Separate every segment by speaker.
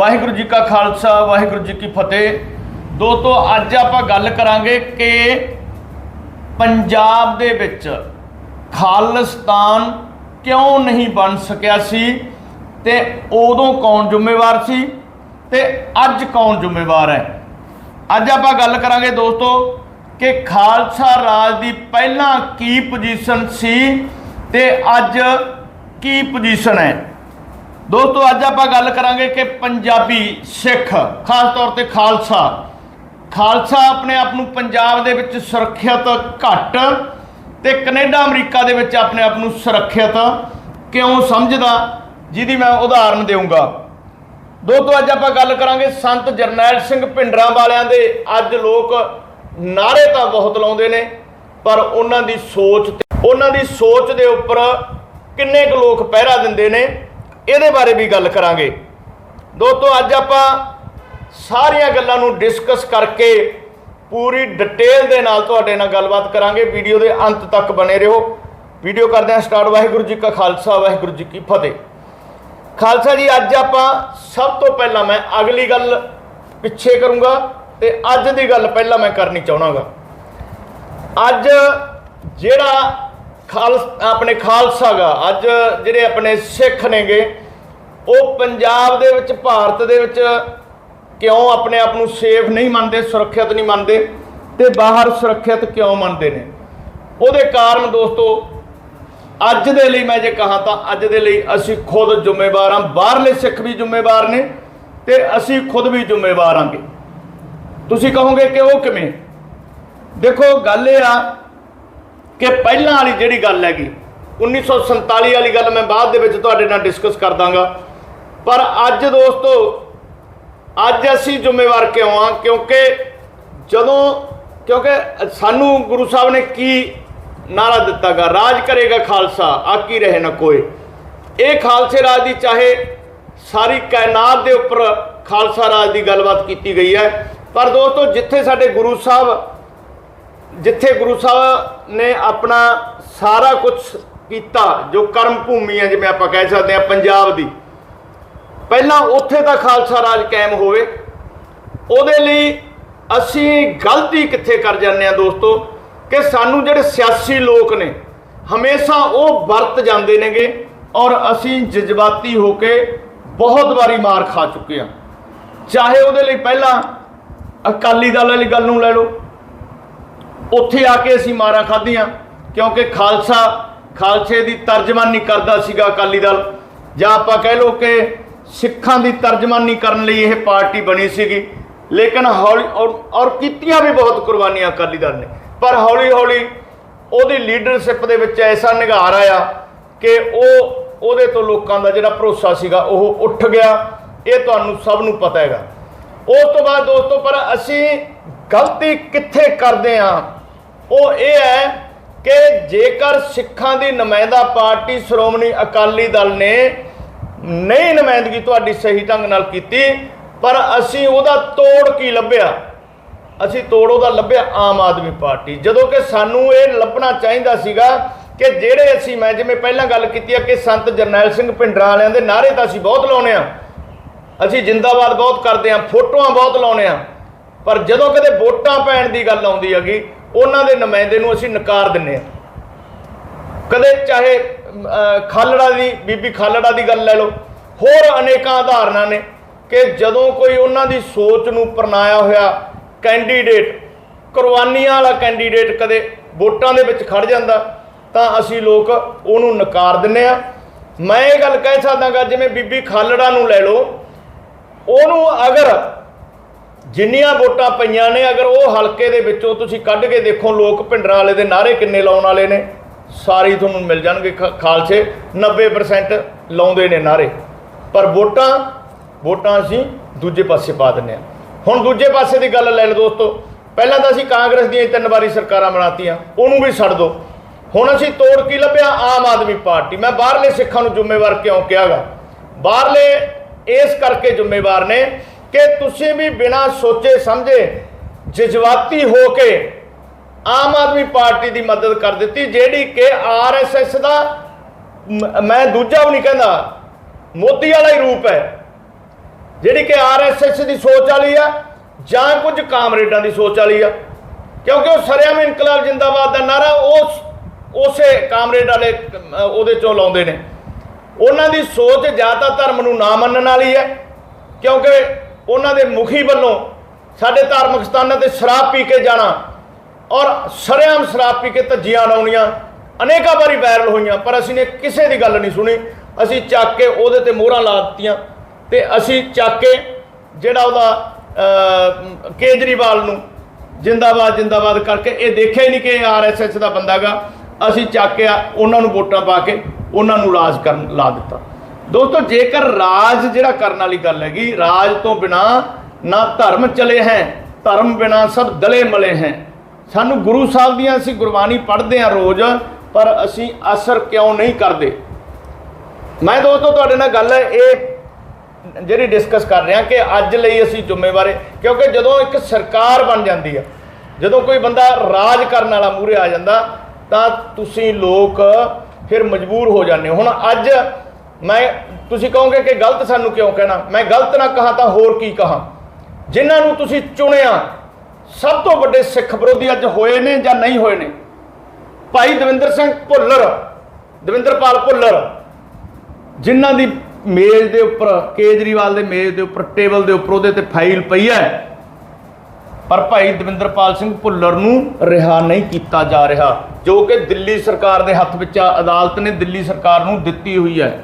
Speaker 1: ਵਾਹਿਗੁਰੂ ਜੀ ਕਾ ਖਾਲਸਾ, ਵਾਹਿਗੁਰੂ ਜੀ ਕੀ ਫਤਿਹ। ਦੋਸਤੋ, ਅੱਜ ਆਪਾਂ ਗੱਲ ਕਰਾਂਗੇ ਕਿ ਪੰਜਾਬ ਦੇ ਵਿੱਚ ਖਾਲਿਸਤਾਨ ਕਿਉਂ ਨਹੀਂ ਬਣ ਸਕਿਆ ਸੀ ਤੇ ਉਦੋਂ ਕੌਣ ਜ਼ਿੰਮੇਵਾਰ ਸੀ ਤੇ ਅੱਜ ਕੌਣ ਜ਼ਿੰਮੇਵਾਰ ਹੈ? ਅੱਜ ਆਪਾਂ ਗੱਲ ਕਰਾਂਗੇ ਦੋਸਤੋ ਕਿ ਖਾਲਸਾ ਰਾਜ ਦੀ ਪਹਿਲਾਂ ਕੀ ਪੋਜੀਸ਼ਨ ਸੀ ਤੇ ਅੱਜ ਕੀ ਪੋਜੀਸ਼ਨ ਹੈ। ਦੋਸਤੋ, ਅੱਜ ਆਪਾਂ ਗੱਲ ਕਰਾਂਗੇ ਕਿ ਪੰਜਾਬੀ ਸਿੱਖ, ਖਾਸ ਤੌਰ ਤੇ ਖਾਲਸਾ। ਖਾਲਸਾ ਆਪਣੇ ਆਪ ਨੂੰ ਪੰਜਾਬ ਦੇ ਵਿੱਚ ਸੁਰੱਖਿਅਤ ਘੱਟ ਤੇ ਕੈਨੇਡਾ, ਅਮਰੀਕਾ ਦੇ ਵਿੱਚ ਆਪਣੇ ਆਪ ਨੂੰ ਸੁਰੱਖਿਅਤ ਕਿਉਂ ਸਮਝਦਾ, ਜਿਹਦੀ ਮੈਂ ਉਦਾਹਰਨ ਦੇਵਾਂਗਾ ਦੋਸਤੋ, ਅੱਜ ਆਪਾਂ ਗੱਲ ਕਰਾਂਗੇ ਸੰਤ ਜਰਨੈਲ ਸਿੰਘ ਭਿੰਡਰਾਂ ਵਾਲਿਆਂ ਦੇ। ਅੱਜ ਲੋਕ ਨਾਰੇ ਤਾਂ ਬਹੁਤ ਲਾਉਂਦੇ ਨੇ, ਪਰ ਉਹਨਾਂ ਦੀ ਸੋਚ ਉਹਨਾਂ ਦੀ ਸੋਚ ਦੇ ਉੱਪਰ ਕਿੰਨੇ ਕੁ ਲੋਕ ਪਹਿਰਾ ਦਿੰਦੇ ਨੇ? ਇਹਦੇ ਬਾਰੇ ਵੀ ਗੱਲ ਕਰਾਂਗੇ। ਦੋਸਤੋ, ਅੱਜ ਆਪਾਂ ਸਾਰੀਆਂ ਗੱਲਾਂ ਨੂੰ ਡਿਸਕਸ ਕਰਕੇ ਪੂਰੀ ਡਿਟੇਲ ਦੇ ਨਾਲ ਤੁਹਾਡੇ ਨਾਲ ਗੱਲਬਾਤ ਕਰਾਂਗੇ। ਵੀਡੀਓ ਦੇ ਅੰਤ ਤੱਕ ਬਣੇ ਰਹੋ। ਵੀਡੀਓ ਕਰਦੇ ਹਾਂ ਸਟਾਰਟ ਵਾਹਿਗੁਰੂ ਜੀ ਕਾ ਖਾਲਸਾ, ਵਾਹਿਗੁਰੂ ਜੀ ਕੀ ਫਤਿਹ। ਖਾਲਸਾ ਜੀ, ਅੱਜ ਆਪਾਂ ਸਭ ਤੋਂ ਪਹਿਲਾਂ ਮੈਂ ਅਗਲੀ ਗੱਲ ਪਿੱਛੇ ਕਰੂੰਗਾ ਤੇ ਅੱਜ ਦੀ ਗੱਲ ਪਹਿਲਾਂ ਮੈਂ ਕਰਨੀ ਚਾਹਣਾਗਾ। ਅੱਜ ਜਿਹੜਾ ਖਾਲਸ ਆਪਣੇ ਖਾਲਸਾ ਗਾ। ਅੱਜ ਜਿਹੜੇ ਆਪਣੇ ਸਿੱਖ ਨੇਗੇ, ਉਹ ਪੰਜਾਬ ਦੇ ਵਿੱਚ, ਭਾਰਤ ਦੇ ਵਿੱਚ ਕਿਉਂ ਆਪਣੇ ਆਪ ਨੂੰ ਸੇਫ ਨਹੀਂ ਮੰਨਦੇ, ਸੁਰੱਖਿਅਤ ਨਹੀਂ ਮੰਨਦੇ ਤੇ ਬਾਹਰ ਸੁਰੱਖਿਅਤ ਕਿਉਂ ਮੰਨਦੇ ਨੇ? ਉਹਦੇ ਕਾਰਨ ਦੋਸਤੋ, ਅੱਜ ਦੇ ਲਈ ਮੈਂ ਜੇ ਕਹਾਂ ਤਾਂ ਅੱਜ ਦੇ ਲਈ ਅਸੀਂ ਖੁਦ ਜ਼ਿੰਮੇਵਾਰ ਹਾਂ। ਬਾਹਰਲੇ ਸਿੱਖ ਵੀ ਜ਼ਿੰਮੇਵਾਰ ਨੇ ਤੇ ਅਸੀਂ ਖੁਦ ਵੀ ਜ਼ਿੰਮੇਵਾਰ ਹਾਂਗੇ। ਤੁਸੀਂ ਕਹੋਗੇ ਕਿ ਉਹ ਕਿਵੇਂ? ਦੇਖੋ, ਗੱਲ ਇਹ ਆ ਕਿ ਪਹਿਲਾਂ ਵਾਲੀ ਜਿਹੜੀ ਗੱਲ ਹੈਗੀ 1947 ਵਾਲੀ ਗੱਲ ਮੈਂ ਬਾਅਦ ਦੇ ਵਿੱਚ ਤੁਹਾਡੇ ਨਾਲ ਡਿਸਕਸ ਕਰ ਦਾਂਗਾ। ਪਰ ਅੱਜ ਦੋਸਤੋ, ਅੱਜ ਅਸੀਂ ਜ਼ਿੰਮੇਵਾਰ ਕਿਉਂ ਆ ਕਿਉਂਕਿ ਜਦੋਂ, ਕਿਉਂਕਿ ਸਾਨੂੰ ਗੁਰੂ ਸਾਹਿਬ ਨੇ ਕੀ ਨਾਰਾ ਦਿੱਤਾਗਾ? ਰਾਜ ਕਰੇਗਾ ਖਾਲਸਾ ਆਕੀ ਰਹੇ ਨਾ ਕੋਈ। ਇਹ ਖਾਲਸੇ ਰਾਜ ਦੀ ਚਾਹੇ ਸਾਰੀ ਕਾਇਨਾਤ ਦੇ ਉੱਪਰ ਖਾਲਸਾ ਰਾਜ ਦੀ ਗੱਲਬਾਤ ਕੀਤੀ ਗਈ ਹੈ। ਪਰ ਦੋਸਤੋ, ਜਿੱਥੇ ਸਾਡੇ ਗੁਰੂ ਸਾਹਿਬ ਜਿੱਥੇ ਗੁਰੂ ਸਾਹਿਬ ਨੇ ਆਪਣਾ ਸਾਰਾ ਕੁਝ ਕੀਤਾ, ਜੋ ਕਰਮ ਭੂਮੀ ਹੈ ਜਿਵੇਂ ਆਪਾਂ ਕਹਿ ਸਕਦੇ ਹਾਂ ਪੰਜਾਬ ਦੀ, ਪਹਿਲਾਂ ਉੱਥੇ ਦਾ ਖਾਲਸਾ ਰਾਜ ਕਾਇਮ ਹੋਵੇ, ਉਹਦੇ ਲਈ ਅਸੀਂ ਗਲਤੀ ਕਿੱਥੇ ਕਰ ਜਾਂਦੇ ਆ ਦੋਸਤੋ? ਕਿ ਸਾਨੂੰ ਜਿਹੜੇ ਸਿਆਸੀ ਲੋਕ ਨੇ, ਹਮੇਸ਼ਾ ਉਹ ਵਰਤ ਜਾਂਦੇ ਨੇਗੇ ਔਰ ਅਸੀਂ ਜਜ਼ਬਾਤੀ ਹੋ ਕੇ ਬਹੁਤ ਵਾਰੀ ਮਾਰ ਖਾ ਚੁੱਕੇ ਆ ਚਾਹੇ ਉਹਦੇ ਲਈ ਪਹਿਲਾਂ ਅਕਾਲੀ ਦਲ ਵਾਲੀ ਗੱਲ ਨੂੰ ਲੈ ਲਓ ਉੱਥੇ ਆ ਕੇ ਅਸੀਂ ਮਾਰਾਂ ਖਾਧੀਆਂ, ਕਿਉਂਕਿ ਖਾਲਸਾ, ਖਾਲਸੇ ਦੀ ਤਰਜਮਾਨੀ ਕਰਦਾ ਸੀਗਾ ਅਕਾਲੀ ਦਲ। ਜਾਂ ਆਪਾਂ ਕਹਿ ਲਓ ਕਿ ਸਿੱਖਾਂ ਦੀ ਤਰਜਮਾਨੀ ਕਰਨ ਲਈ ਇਹ ਪਾਰਟੀ ਬਣੀ ਸੀਗੀ। ਲੇਕਿਨ ਹੌਲੀ ਔਰ ਔਰ ਕੀਤੀਆਂ ਵੀ ਬਹੁਤ ਕੁਰਬਾਨੀਆਂ ਅਕਾਲੀ ਦਲ ਨੇ। ਪਰ ਹੌਲੀ ਹੌਲੀ ਉਹਦੀ ਲੀਡਰਸ਼ਿਪ ਦੇ ਵਿੱਚ ਐਸਾ ਨਿਗਾਰ ਆਇਆ ਕਿ ਉਹ, ਉਹਦੇ ਤੋਂ ਲੋਕਾਂ ਦਾ ਜਿਹੜਾ ਭਰੋਸਾ ਸੀਗਾ, ਉਹ ਉੱਠ ਗਿਆ। ਇਹ ਤੁਹਾਨੂੰ ਸਭ ਨੂੰ ਪਤਾ ਹੈਗਾ। ਉਸ ਤੋਂ ਬਾਅਦ ਦੋਸਤੋ, ਪਰ ਅਸੀਂ ਗਲਤੀ ਕਿੱਥੇ ਕਰਦੇ ਆ ਉਹ ਇਹ ਹੈ ਕਿ ਜੇਕਰ ਸਿੱਖਾਂ ਦੀ ਨੁਮਾਇੰਦਾ ਪਾਰਟੀ ਸ਼੍ਰੋਮਣੀ ਅਕਾਲੀ ਦਲ ਨੇ ਨਹੀਂ ਨੁਮਾਇੰਦਗੀ ਤੁਹਾਡੀ ਸਹੀ ਢੰਗ ਨਾਲ ਕੀਤੀ, ਪਰ ਅਸੀਂ ਉਹਦਾ ਤੋੜ ਕੀ ਲੱਭਿਆ? ਅਸੀਂ ਤੋੜ ਉਹਦਾ ਲੱਭਿਆ ਆਮ ਆਦਮੀ ਪਾਰਟੀ। ਜਦੋਂ ਕਿ ਸਾਨੂੰ ਇਹ ਲੱਭਣਾ ਚਾਹੀਦਾ ਸੀਗਾ ਕਿ ਜਿਹੜੇ ਅਸੀਂ, ਮੈਂ ਜਿਵੇਂ ਪਹਿਲਾਂ ਗੱਲ ਕੀਤੀ ਹੈ ਕਿ ਸੰਤ ਜਰਨੈਲ ਸਿੰਘ ਭਿੰਡਰਾਂ ਵਾਲਿਆਂ ਦੇ ਨਾਅਰੇ ਤਾਂ ਅਸੀਂ ਬਹੁਤ ਲਾਉਨੇ ਆ ਅਸੀਂ ਜਿੰਦਾਬਾਦ ਬਹੁਤ ਕਰਦੇ ਆ ਫੋਟੋਆਂ ਬਹੁਤ ਲਾਉਨੇ ਆ ਪਰ ਜਦੋਂ ਕਦੇ ਵੋਟਾਂ ਪੈਣ ਦੀ ਗੱਲ ਆਉਂਦੀ ਹੈਗੀ ਉਹਨਾਂ ਦੇ ਨੁਮਾਇੰਦੇ ਨੂੰ ਅਸੀਂ ਨਕਾਰ ਦਿੰਨੇ ਆ ਕਦੇ ਚਾਹੇ ਖਾਲੜਾ ਦੀ, ਬੀਬੀ ਖਾਲੜਾ ਦੀ ਗੱਲ ਲੈ ਲਓ, ਹੋਰ ਅਨੇਕਾਂ ਉਦਾਹਰਨਾਂ ਨੇ ਕਿ ਜਦੋਂ ਕੋਈ ਉਹਨਾਂ ਦੀ ਸੋਚ ਨੂੰ ਪਰਨਾਇਆ ਹੋਇਆ ਕੈਂਡੀਡੇਟ, ਕੁਰਬਾਨੀਆਂ ਵਾਲਾ ਕੈਂਡੀਡੇਟ ਕਦੇ ਵੋਟਾਂ ਦੇ ਵਿੱਚ ਖੜ ਜਾਂਦਾ, ਤਾਂ ਅਸੀਂ ਲੋਕ ਉਹਨੂੰ ਨਕਾਰ ਦਿੰਨੇ ਆ ਮੈਂ ਇਹ ਗੱਲ ਕਹਿ ਸਕਦਾਗਾ ਜਿਵੇਂ ਬੀਬੀ ਖਾਲੜਾ ਨੂੰ ਲੈ ਲਓ, ਉਹਨੂੰ ਅਗਰ ਜਿੰਨੀਆਂ ਵੋਟਾਂ ਪਈਆਂ ਨੇ, ਅਗਰ ਉਹ ਹਲਕੇ ਦੇ ਵਿੱਚੋਂ ਤੁਸੀਂ ਕੱਢ ਕੇ ਦੇਖੋ, ਲੋਕ ਭਿੰਡਰਾਂ ਵਾਲੇ ਦੇ ਨਾਰੇ ਕਿੰਨੇ ਲਾਉਣ ਵਾਲੇ ਨੇ, ਸਾਰੀ ਤੁਹਾਨੂੰ ਮਿਲ ਜਾਣਗੇ ਖ- ਖਾਲਸੇ 90% ਲਾਉਂਦੇ ਨੇ ਨਾਰੇ ਪਰ ਵੋਟਾਂ ਵੋਟਾਂ ਅਸੀਂ ਦੂਜੇ ਪਾਸੇ ਪਾ ਦਿੰਨੇ ਆ ਹੁਣ ਦੂਜੇ ਪਾਸੇ ਦੀ ਗੱਲ ਲੈ ਲਓ ਦੋਸਤੋ, ਪਹਿਲਾਂ ਤਾਂ ਅਸੀਂ ਕਾਂਗਰਸ ਦੀਆਂ ਤਿੰਨ ਵਾਰੀ ਸਰਕਾਰਾਂ ਬਣਾਤੀਆਂ, ਉਹਨੂੰ ਵੀ ਛੱਡ ਦਿਓ। ਹੁਣ ਅਸੀਂ ਤੋੜ ਕੀ ਲੱਭਿਆ? ਆਮ ਆਦਮੀ ਪਾਰਟੀ। ਮੈਂ ਬਾਹਰਲੇ ਸਿੱਖਾਂ ਨੂੰ ਜ਼ਿੰਮੇਵਾਰ ਕਿਉਂ ਕਿਹਾਗਾ? ਬਾਹਰਲੇ ਇਸ ਕਰਕੇ ਜ਼ਿੰਮੇਵਾਰ ਨੇ ਕਿ ਤੁਸੀਂ ਵੀ ਬਿਨਾਂ ਸੋਚੇ ਸਮਝੇ ਜਜ਼ਬਾਤੀ ਹੋ ਕੇ ਆਮ ਆਦਮੀ ਪਾਰਟੀ ਦੀ ਮਦਦ ਕਰ ਦਿੱਤੀ, ਜਿਹੜੀ ਕਿ ਆਰਐਸਐਸ ਦਾ ਮੈਂ ਦੂਜਾ ਵੀ ਨਹੀਂ ਕਹਿੰਦਾ, ਮੋਦੀ ਵਾਲਾ ਹੀ ਰੂਪ ਹੈ। ਜਿਹੜੀ ਕਿ ਆਰਐਸਐਸ ਦੀ ਸੋਚ ਵਾਲੀ ਆ ਜਾਂ ਕੁਝ ਕਾਮਰੇਡਾਂ ਦੀ ਸੋਚ ਵਾਲੀ ਆ। ਕਿਉਂਕਿ ਉਹ ਸਰਿਆਮ ਇਨਕਲਾਬ ਜਿੰਦਾਬਾਦ ਦਾ ਨਾਰਾ ਉਹ ਉਸੇ ਕਾਮਰੇਡ ਵਾਲੇ ਉਹਦੇ ਚੋਂ ਲਾਉਂਦੇ ਨੇ। ਉਹਨਾਂ ਦੀ ਸੋਚ ਜਾਂ ਤਾਂ ਧਰਮ ਨੂੰ ਨਾ ਮੰਨਣ ਵਾਲੀ ਹੈ, ਕਿਉਂਕਿ ਉਹਨਾਂ ਦੇ ਮੁਖੀ ਵੱਲੋਂ ਸਾਡੇ ਧਾਰਮਿਕ ਸਥਾਨਾਂ ਤੇ ਸ਼ਰਾਬ ਪੀ ਕੇ ਜਾਣਾ ਔਰ ਸਰੇਆਮ ਸ਼ਰਾਬ ਪੀ ਕੇ ਧੱਜੀਆਂ ਲਾਉਣੀਆਂ, ਅਨੇਕਾਂ ਵਾਰੀ ਵਾਇਰਲ ਹੋਈਆਂ, ਪਰ ਅਸੀਂ ਨੇ ਕਿਸੇ ਦੀ ਗੱਲ ਨਹੀਂ ਸੁਣੀ। ਅਸੀਂ ਚੱਕ ਕੇ ਉਹਦੇ ਤੇ ਮੋਹਰਾਂ ਲਾ ਦਿੱਤੀਆਂ ਤੇ ਅਸੀਂ ਚੱਕ ਕੇ ਜਿਹੜਾ ਉਹਦਾ ਕੇਜਰੀਵਾਲ ਨੂੰ ਜਿੰਦਾਬਾਦ ਜਿੰਦਾਬਾਦ ਕਰਕੇ, ਇਹ ਦੇਖਿਆ ਹੀ ਨਹੀਂ ਕਿ ਇਹ ਆਰਐਸਐਸ ਦਾ ਬੰਦਾਗਾ ਅਸੀਂ ਚੱਕ ਕੇ ਉਹਨਾਂ ਨੂੰ ਵੋਟਾਂ ਪਾ ਕੇ ਉਹਨਾਂ ਨੂੰ ਰਾਜ ਕਰਨ ਲਾ ਦਿੱਤਾ। ਦੋਸਤੋ, ਜੇਕਰ ਰਾਜ ਜਿਹੜਾ ਕਰਨ ਵਾਲੀ ਗੱਲ ਹੈਗੀ, ਰਾਜ ਤੋਂ ਬਿਨਾ ਨਾ ਧਰਮ ਚਲੇ ਹੈ, ਧਰਮ ਬਿਨਾ ਸਭ ਦਲੇ ਮਲੇ ਹੈ। ਸਾਨੂੰ ਗੁਰੂ ਸਾਹਿਬ ਦੀਆਂ ਅਸੀਂ ਗੁਰਬਾਣੀ ਪੜ੍ਹਦੇ ਹਾਂ ਰੋਜ਼, ਪਰ ਅਸੀਂ ਅਸਰ ਕਿਉਂ ਨਹੀਂ ਕਰਦੇ? ਮੈਂ ਦੋਸਤੋ, ਤੁਹਾਡੇ ਨਾਲ ਗੱਲ ਇਹ ਜਿਹੜੀ ਡਿਸਕਸ ਕਰ ਰਿਹਾ ਕਿ ਅੱਜ ਲਈ ਅਸੀਂ ਜ਼ਿੰਮੇਵਾਰ ਕਿਉਂਕਿ ਜਦੋਂ ਇੱਕ ਸਰਕਾਰ ਬਣ ਜਾਂਦੀ ਆ ਜਦੋਂ ਕੋਈ ਬੰਦਾ ਰਾਜ ਕਰਨ ਵਾਲਾ ਮੂਹਰੇ ਆ ਜਾਂਦਾ, ਤਾਂ ਤੁਸੀਂ ਲੋਕ ਫਿਰ ਮਜਬੂਰ ਹੋ ਜਾਂਦੇ ਹੋ। ਹੁਣ ਅੱਜ ਮੈਂ, ਤੁਸੀਂ ਕਹੋਗੇ ਕਿ ਗਲਤ ਸਾਨੂੰ ਕਿਉਂ ਕਹਿਣਾ? ਮੈਂ ਗਲਤ ਨਾ ਕਹਾ ਤਾਂ ਹੋਰ ਕੀ ਕਹਾ? ਜਿਨ੍ਹਾਂ ਨੂੰ ਤੁਸੀਂ ਚੁਣਿਆ, ਸਭ ਤੋਂ ਵੱਡੇ ਸਿੱਖ ਵਿਰੋਧੀ ਅੱਜ ਹੋਏ ਨੇ ਜਾਂ ਨਹੀਂ ਹੋਏ ਨੇ? ਭਾਈ ਦਵਿੰਦਰ ਸਿੰਘ ਭੁੱਲਰ, ਦਵਿੰਦਰਪਾਲ ਭੁੱਲਰ, ਜਿਨ੍ਹਾਂ ਦੀ ਮੇਜ਼ ਦੇ ਉੱਪਰ, ਕੇਜਰੀਵਾਲ ਦੇ ਮੇਜ਼ ਦੇ ਉੱਪਰ, ਟੇਬਲ ਦੇ ਉੱਪਰ ਉਹਦੇ ਤੇ ਫਾਈਲ ਪਈ ਹੈ, ਪਰ ਭਾਈ ਦਵਿੰਦਰਪਾਲ ਸਿੰਘ ਭੁੱਲਰ ਨੂੰ ਰਿਹਾ ਨਹੀਂ ਕੀਤਾ ਜਾ ਰਿਹਾ, ਜੋ ਕਿ ਦਿੱਲੀ ਸਰਕਾਰ ਦੇ ਹੱਥ ਵਿੱਚ ਅਦਾਲਤ ਨੇ ਦਿੱਲੀ ਸਰਕਾਰ ਨੂੰ ਦਿੱਤੀ ਹੋਈ ਹੈ।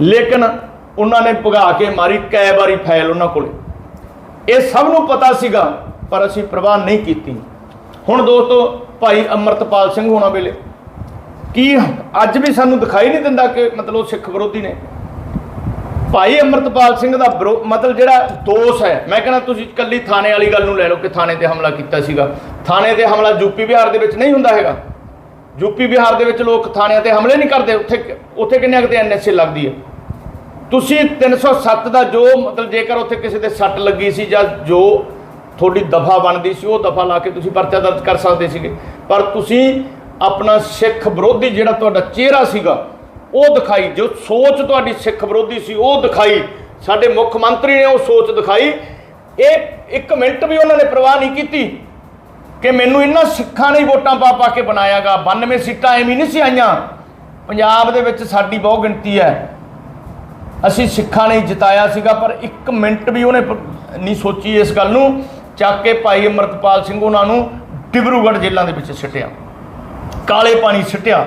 Speaker 1: ਲੇਕਿਨ ਉਹਨਾਂ ਨੇ ਭਗਾ ਕੇ ਮਾਰੀ, ਕਈ ਵਾਰੀ ਫਾਈਲ ਉਹਨਾਂ ਕੋਲੇ। ਇਹ ਸਭ ਨੂੰ ਪਤਾ ਸੀਗਾ, ਪਰ ਅਸੀਂ ਪ੍ਰਵਾਹ ਨਹੀਂ ਕੀਤੀ। ਹੁਣ ਦੋਸਤੋ, ਭਾਈ ਅਮਰਤਪਾਲ ਸਿੰਘ ਹੋਣਾ ਵੇਲੇ, ਕੀ ਅੱਜ ਵੀ ਸਾਨੂੰ ਦਿਖਾਈ ਨਹੀਂ ਦਿੰਦਾ ਕਿ ਮਤਲਬ ਸਿੱਖ ਵਿਰੋਧੀ ਨੇ। ਭਾਈ ਅਮਰਤਪਾਲ ਸਿੰਘ ਦਾ ਵਿਰੋ- ਮਤਲਬ ਜਿਹੜਾ ਦੋਸ਼ ਹੈ, ਮੈਂ ਕਹਿੰਦਾ ਤੁਸੀਂ ਕੱਲੀ ਥਾਣੇ ਵਾਲੀ ਗੱਲ ਨੂੰ ਲੈ ਲਓ ਕਿ ਥਾਣੇ ਤੇ ਹਮਲਾ ਕੀਤਾ ਸੀਗਾ। ਥਾਣੇ ਤੇ ਹਮਲਾ ਯੂਪੀ ਬਿਹਾਰ ਦੇ ਵਿੱਚ ਨਹੀਂ ਹੁੰਦਾ ਹੈਗਾ। ਯੂਪੀ ਬਿਹਾਰ ਦੇ ਵਿੱਚ ਲੋਕ ਥਾਣਿਆਂ ਤੇ ਹਮਲੇ ਨਹੀਂ ਕਰਦੇ, ਉੱਥੇ ਉੱਥੇ ਕਿੰਨੇ ਕਿਤੇ ਐਨਐਸਏ ਲੱਗਦੀ ਹੈ? ਤੁਸੀਂ 307 ਦਾ ਜੋ ਮਤਲਬ ਜੇਕਰ ਉੱਥੇ ਕਿਸੇ ਦੇ ਸੱਟ ਲੱਗੀ ਸੀ ਜਾਂ ਜੋ ਤੁਹਾਡੀ ਦਫਾ ਬਣਦੀ ਸੀ, ਉਹ ਦਫਾ ਲਾ ਕੇ ਤੁਸੀਂ ਪਰਚਾ ਦਰਜ ਕਰ ਸਕਦੇ ਸੀਗੇ। ਪਰ ਤੁਸੀਂ ਆਪਣਾ ਸਿੱਖ ਵਿਰੋਧੀ ਜਿਹੜਾ ਤੁਹਾਡਾ ਚਿਹਰਾ ਸੀਗਾ, ਉਹ ਦਿਖਾਈ। ਜੋ ਸੋਚ ਤੁਹਾਡੀ ਸਿੱਖ ਵਿਰੋਧੀ ਸੀ, ਉਹ ਦਿਖਾਈ। ਸਾਡੇ ਮੁੱਖ ਮੰਤਰੀ ਨੇ ਉਹ ਸੋਚ ਦਿਖਾਈ। ਇਹ ਇੱਕ ਮਿੰਟ ਵੀ ਉਹਨਾਂ ਨੇ ਪਰਵਾਹ ਨਹੀਂ ਕੀਤੀ। ਕਿ ਮੈਨੂੰ ਇਹਨਾਂ ਸਿੱਖਾਂ ਨੇ ਹੀ ਵੋਟਾਂ ਪਾ ਪਾ ਕੇ ਬਣਾਇਆਗਾ। 92 ਸੀਟਾਂ ਐਵੇਂ ਨਹੀਂ ਸੀ ਆਈਆਂ। ਪੰਜਾਬ ਦੇ ਵਿੱਚ ਸਾਡੀ ਬਹੁਤ ਗਿਣਤੀ ਹੈ। ਅਸੀਂ ਸਿੱਖਾਂ ਨੇ ਜਿਤਾਇਆ ਸੀਗਾ, ਪਰ ਇੱਕ ਮਿੰਟ ਵੀ ਉਹਨੇ ਨਹੀਂ ਸੋਚੀ ਇਸ ਗੱਲ ਨੂੰ। ਚੱਕ ਕੇ ਭਾਈ ਅਮਰਤਪਾਲ ਸਿੰਘ ਉਹਨਾਂ ਨੂੰ ਡਿਬਰੂਗੜ੍ਹ ਜੇਲ੍ਹਾਂ ਦੇ ਵਿੱਚ ਸਿੱਟਿਆ। ਕਾਲੇ ਪਾਣੀ ਸਿੱਟਿਆ।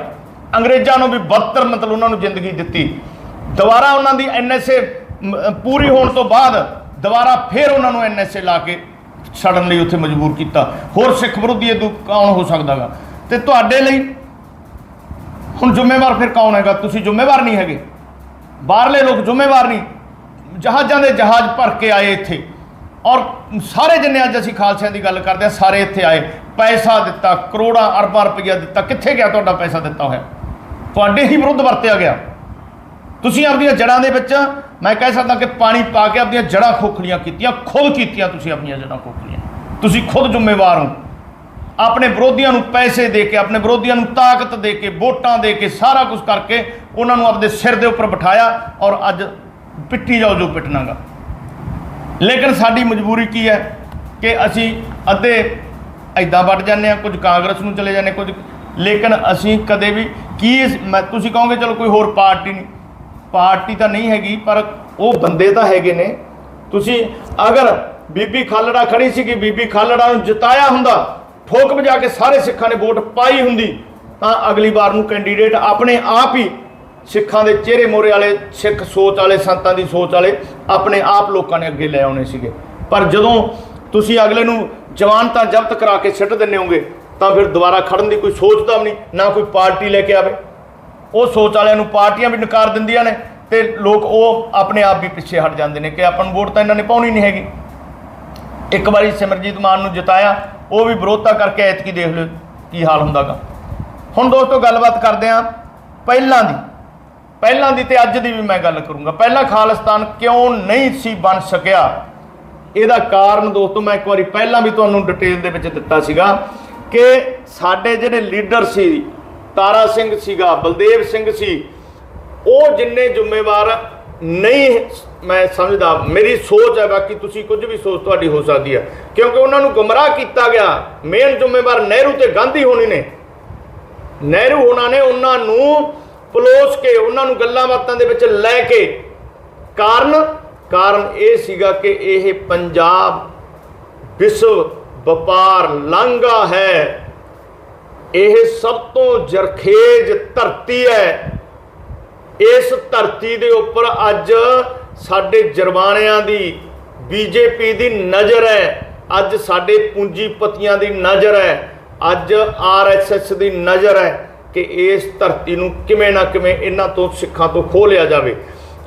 Speaker 1: ਅੰਗਰੇਜ਼ਾਂ ਨੂੰ ਵੀ ਬਦਤਰ ਮਤਲਬ ਉਹਨਾਂ ਨੂੰ ਜ਼ਿੰਦਗੀ ਦਿੱਤੀ। ਦੁਬਾਰਾ ਉਹਨਾਂ ਦੀ ਐਨਐਸਏ ਪੂਰੀ ਹੋਣ ਤੋਂ ਬਾਅਦ ਦੁਬਾਰਾ ਫਿਰ ਉਹਨਾਂ ਨੂੰ ਐਨਐਸਏ ਲਾ ਕੇ ਛੜਨ ਲਈ ਉੱਥੇ ਮਜਬੂਰ ਕੀਤਾ। ਹੋਰ ਸਿੱਖ ਵਿਰੋਧੀ ਇਹ ਕੌਣ ਹੋ ਸਕਦਾਗਾ? ਤੇ ਤੁਹਾਡੇ ਲਈ ਹੁਣ ਜ਼ਿੰਮੇਵਾਰ ਫਿਰ ਕੌਣ ਹੈਗਾ? ਤੁਸੀਂ ਜ਼ਿੰਮੇਵਾਰ ਨਹੀਂ ਹੈਗੇ। ਬਾਹਰਲੇ ਲੋਕ ਜ਼ਿੰਮੇਵਾਰ ਨਹੀਂ। ਜਹਾਜ਼ਾਂ ਦੇ ਜਹਾਜ਼ ਭਰ ਕੇ ਆਏ ਇੱਥੇ। ਔਰ ਸਾਰੇ ਜਿੰਨੇ ਅੱਜ ਅਸੀਂ ਖਾਲਸਿਆਂ ਦੀ ਗੱਲ ਕਰਦੇ ਆ ਸਾਰੇ ਇੱਥੇ ਆਏ। ਪੈਸਾ ਦਿੱਤਾ, ਕਰੋੜਾਂ ਅਰਬਾਂ ਰੁਪਈਆ ਦਿੱਤਾ। ਕਿੱਥੇ ਗਿਆ ਤੁਹਾਡਾ ਪੈਸਾ ਦਿੱਤਾ ਹੋਇਆ? ਤੁਹਾਡੇ ਹੀ ਵਿਰੁੱਧ ਵਰਤਿਆ ਗਿਆ। ਤੁਸੀਂ ਆਪਣੀਆਂ ਜੜਾਂ ਦੇ ਵਿੱਚ ਮੈਂ ਕਹਿ ਸਕਦਾ ਕਿ ਪਾਣੀ ਪਾ ਕੇ ਆਪਣੀਆਂ ਜੜਾਂ ਖੋਖਲੀਆਂ ਕੀਤੀਆਂ, ਖੁਦ ਕੀਤੀਆਂ ਤੁਸੀਂ ਆਪਣੀਆਂ ਜੜਾਂ ਖੋਖਲੀਆਂ। ਤੁਸੀਂ ਖੁਦ ਜ਼ਿੰਮੇਵਾਰ ਹੋ। ਆਪਣੇ ਵਿਰੋਧੀਆਂ ਨੂੰ ਪੈਸੇ ਦੇ ਕੇ, ਆਪਣੇ ਵਿਰੋਧੀਆਂ ਨੂੰ ਤਾਕਤ ਦੇ ਕੇ, ਵੋਟਾਂ ਦੇ ਕੇ, ਸਾਰਾ ਕੁਝ ਕਰਕੇ ਉਹਨਾਂ ਨੂੰ ਆਪਣੇ ਸਿਰ ਦੇ ਉੱਪਰ ਬਿਠਾਇਆ ਔਰ ਅੱਜ ਪਿੱਟੀ ਜਾਓ ਜੋ ਪਿੱਟਣਾਗਾ। ਲੇਕਿਨ ਸਾਡੀ ਮਜਬੂਰੀ ਕੀ ਹੈ ਕਿ ਅਸੀਂ ਅੱਧੇ ਐਦਾਂ ਵੱਟ ਜਾਂਦੇ ਆ ਕੁਝ ਕਾਂਗਰਸ ਨੂੰ ਚਲੇ ਜਾਂਦੇ ਕੁਝ ਲੇਕਿਨ ਅਸੀਂ ਕਦੇ ਵੀ ਕੀ ਇਸ- ਮੈਂ ਤੁਸੀਂ ਕਹੋਗੇ, ਚਲੋ ਕੋਈ ਹੋਰ ਪਾਰਟੀ ਨਹੀਂ। ਪਾਰਟੀ ਤਾਂ ਨਹੀਂ ਹੈਗੀ, ਪਰ ਉਹ ਬੰਦੇ ਤਾਂ ਹੈਗੇ ਨੇ। ਤੁਸੀਂ ਅਗਰ ਬੀਬੀ ਖਾਲੜਾ ਖੜੀ ਸੀਗੀ ਬੀਬੀ ਖਾਲੜਾ ਨੂੰ ਜਿਤਾਇਆ ਹੁੰਦਾ, ਠੋਕ ਵਜਾ ਕੇ ਸਾਰੇ ਸਿੱਖਾਂ ਨੇ ਵੋਟ ਪਾਈ ਹੁੰਦੀ, ਤਾਂ ਅਗਲੀ ਵਾਰ ਨੂੰ ਕੈਂਡੀਡੇਟ ਆਪਣੇ ਆਪ ਹੀ ਸਿੱਖਾਂ ਦੇ ਚਿਹਰੇ ਮੋਰੇ ਵਾਲੇ, ਸਿੱਖ ਸੋਚ ਵਾਲੇ, ਸੰਤਾਂ ਦੀ ਸੋਚ ਵਾਲੇ ਆਪਣੇ ਆਪ ਲੋਕਾਂ ਨੇ ਅੱਗੇ ਲੈ ਆਉਣੇ ਸੀਗੇ। ਪਰ ਜਦੋਂ ਤੁਸੀਂ ਅਗਲੇ ਨੂੰ ਜਵਾਨ ਤਾਂ ਜ਼ਬਤ ਕਰਾ ਕੇ ਸਿੱਟ ਦਿੰਦੇ ਹੋਗੇ ਤਾਂ ਫਿਰ ਦੁਬਾਰਾ ਖੜਨ ਦੀ ਕੋਈ ਸੋਚਦਾ ਵੀ ਨਹੀਂ, ਨਾ ਕੋਈ ਪਾਰਟੀ ਲੈ ਕੇ ਆਵੇ। ਉਹ ਸੋਚ ਵਾਲਿਆਂ ਨੂੰ ਪਾਰਟੀਆਂ ਵੀ ਨਕਾਰ ਦਿੰਦੀਆਂ ਨੇ ਤੇ ਲੋਕ ਉਹ ਆਪਣੇ ਆਪ ਵੀ ਪਿੱਛੇ ਹਟ ਜਾਂਦੇ ਨੇ ਕਿ ਆਪਾਂ ਨੂੰ ਵੋਟ ਤਾਂ ਇਹਨਾਂ ਨੇ ਪਾਉਣੀ ਨਹੀਂ ਹੈਗੀ। ਇੱਕ ਵਾਰੀ ਸਿਮਰਜੀਤ ਮਾਨ ਨੂੰ ਜਿਤਾਇਆ, ਉਹ ਵੀ ਵਿਰੋਧਤਾ ਕਰਕੇ ਐਤਕੀ ਦੇਖ ਲਿਓ ਕੀ ਹਾਲ ਹੁੰਦਾਗਾ। ਹੁਣ ਦੋਸਤੋ ਗੱਲਬਾਤ ਕਰਦੇ ਆਂ ਪਹਿਲਾਂ ਦੀ। ਪਹਿਲਾਂ ਦੀ ਤੇ ਅੱਜ ਦੀ ਵੀ ਮੈਂ ਗੱਲ ਕਰੂੰਗਾ। ਪਹਿਲਾਂ ਖਾਲਿਸਤਾਨ ਕਿਉਂ ਨਹੀਂ ਸੀ ਬਣ ਸਕਿਆ? ਇਹਦਾ ਕਾਰਨ ਦੋਸਤੋ ਮੈਂ ਇੱਕ ਵਾਰੀ ਪਹਿਲਾਂ ਵੀ ਤੁਹਾਨੂੰ ਡਿਟੇਲ ਦੇ ਵਿੱਚ ਦਿੱਤਾ ਸੀਗਾ ਕਿ ਸਾਡੇ ਜਿਹੜੇ ਲੀਡਰ ਸੀ ਤਾਰਾ ਸਿੰਘ ਸੀਗਾ, ਬਲਦੇਵ ਸਿੰਘ ਸੀ। ਉਹ ਜਿੰਨੇ ਜ਼ਿੰਮੇਵਾਰ ਨਹੀਂ ਮੈਂ ਸਮਝਦਾ, ਮੇਰੀ ਸੋਚ ਹੈ, ਬਾਕੀ ਤੁਸੀਂ ਕੁਝ ਵੀ ਸੋਚ ਤੁਹਾਡੀ ਹੋ ਸਕਦੀ ਹੈ। ਕਿਉਂਕਿ ਉਹਨਾਂ ਨੂੰ ਗੁੰਮਰਾਹ ਕੀਤਾ ਗਿਆ। ਮੇਨ ਜ਼ਿੰਮੇਵਾਰ ਨਹਿਰੂ ਤੇ ਗਾਂਧੀ ਹੋਣੀ ਨੇ। ਨਹਿਰੂ ਹੋਣਾ ਨੇ ਉਹਨਾਂ ਨੂੰ ਪਲੋਸ ਕੇ, ਉਹਨਾਂ ਨੂੰ ਗੱਲਾਂ ਬਾਤਾਂ ਦੇ ਵਿੱਚ ਲੈ ਕੇ। ਕਾਰਨ ਕਾਰਨ ਇਹ ਸੀਗਾ ਕਿ ਇਹ ਪੰਜਾਬ ਵਿਸ਼ਵ ਵਪਾਰ ਲਾਂਘਾ ਹੈ। ਇਹ ਸਭ ਤੋਂ ਜਰਖੇਜ ਧਰਤੀ ਹੈ। ਇਸ ਧਰਤੀ ਦੇ ਉੱਪਰ ਅੱਜ ਸਾਡੇ ਜਰਮਾਨਿਆਂ ਦੀ, ਬੀਜੇਪੀ ਦੀ ਨਜ਼ਰ ਹੈ। ਅੱਜ ਸਾਡੇ ਪੂੰਜੀਪਤੀਆਂ ਦੀ ਨਜ਼ਰ ਹੈ। ਅੱਜ ਆਰਐਸਐਸ ਦੀ ਨਜ਼ਰ ਹੈ ਕਿ ਇਸ ਧਰਤੀ ਨੂੰ ਕਿਵੇਂ ਨਾ ਕਿਵੇਂ ਇਹਨਾਂ ਤੋਂ ਸਿੱਖਾਂ ਤੋਂ ਖੋਹ ਲਿਆ ਜਾਵੇ।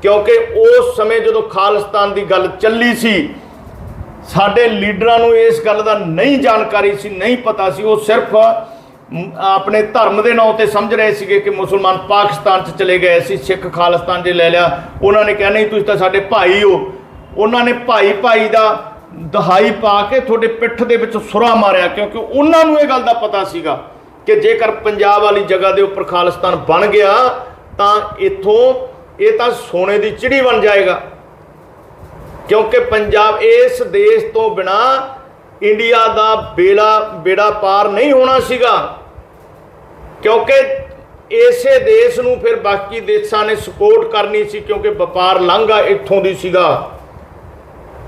Speaker 1: ਕਿਉਂਕਿ ਉਸ ਸਮੇਂ ਜਦੋਂ ਖਾਲਿਸਤਾਨ ਦੀ ਗੱਲ ਚੱਲੀ ਸੀ, ਸਾਡੇ ਲੀਡਰਾਂ ਨੂੰ ਇਸ ਗੱਲ ਦਾ ਨਹੀਂ ਜਾਣਕਾਰੀ ਸੀ, ਨਹੀਂ ਪਤਾ ਸੀ, ਉਹ ਸਿਰਫ ਆਪਣੇ ਧਰਮ ਦੇ ਨਾਂ ਤੇ ਸਮਝ ਰਹੇ ਸੀਗੇ ਕਿ ਮੁਸਲਮਾਨ ਪਾਕਿਸਤਾਨ 'ਚ ਚਲੇ ਗਏ ਸੀ, ਸਿੱਖ ਖਾਲਿਸਤਾਨ 'ਚ ਲੈ ਲਿਆ। ਉਹਨਾਂ ਨੇ ਕਿਹਾ, ਨਹੀਂ, ਤੁਸੀਂ ਤਾਂ ਸਾਡੇ ਭਾਈ ਹੋ। ਉਹਨਾਂ ਨੇ ਭਾਈ ਭਾਈ ਦਾ ਦਹਾਈ ਪਾ ਕੇ ਤੁਹਾਡੇ ਪਿੱਠ ਦੇ ਵਿੱਚ ਸੁਰਾ ਮਾਰਿਆ, ਕਿਉਂਕਿ ਉਹਨਾਂ ਨੂੰ ਇਹ ਗੱਲ ਦਾ ਪਤਾ ਸੀਗਾ ਕਿ ਜੇਕਰ ਪੰਜਾਬ ਵਾਲੀ ਜਗ੍ਹਾ ਦੇ ਉੱਪਰ ਖਾਲਿਸਤਾਨ ਬਣ ਗਿਆ, ਤਾਂ ਇੱਥੋਂ ਇਹ ਤਾਂ ਸੋਨੇ ਦੀ ਚਿੜੀ ਬਣ ਜਾਏਗਾ। ਕਿਉਂਕਿ ਪੰਜਾਬ ਇਸ ਦੇਸ਼ ਤੋਂ ਬਿਨਾ ਇੰਡੀਆ ਦਾ ਬੇੜਾ ਬੇੜਾ ਪਾਰ ਨਹੀਂ ਹੋਣਾ ਸੀਗਾ। ਕਿਉਂਕਿ ਇਸੇ ਦੇਸ਼ ਨੂੰ ਫਿਰ ਬਾਕੀ ਦੇਸ਼ਾਂ ਨੇ ਸਪੋਰਟ ਕਰਨੀ ਸੀ, ਕਿਉਂਕਿ ਵਪਾਰ ਲਾਂਘਾ ਇੱਥੋਂ ਦੀ ਸੀਗਾ।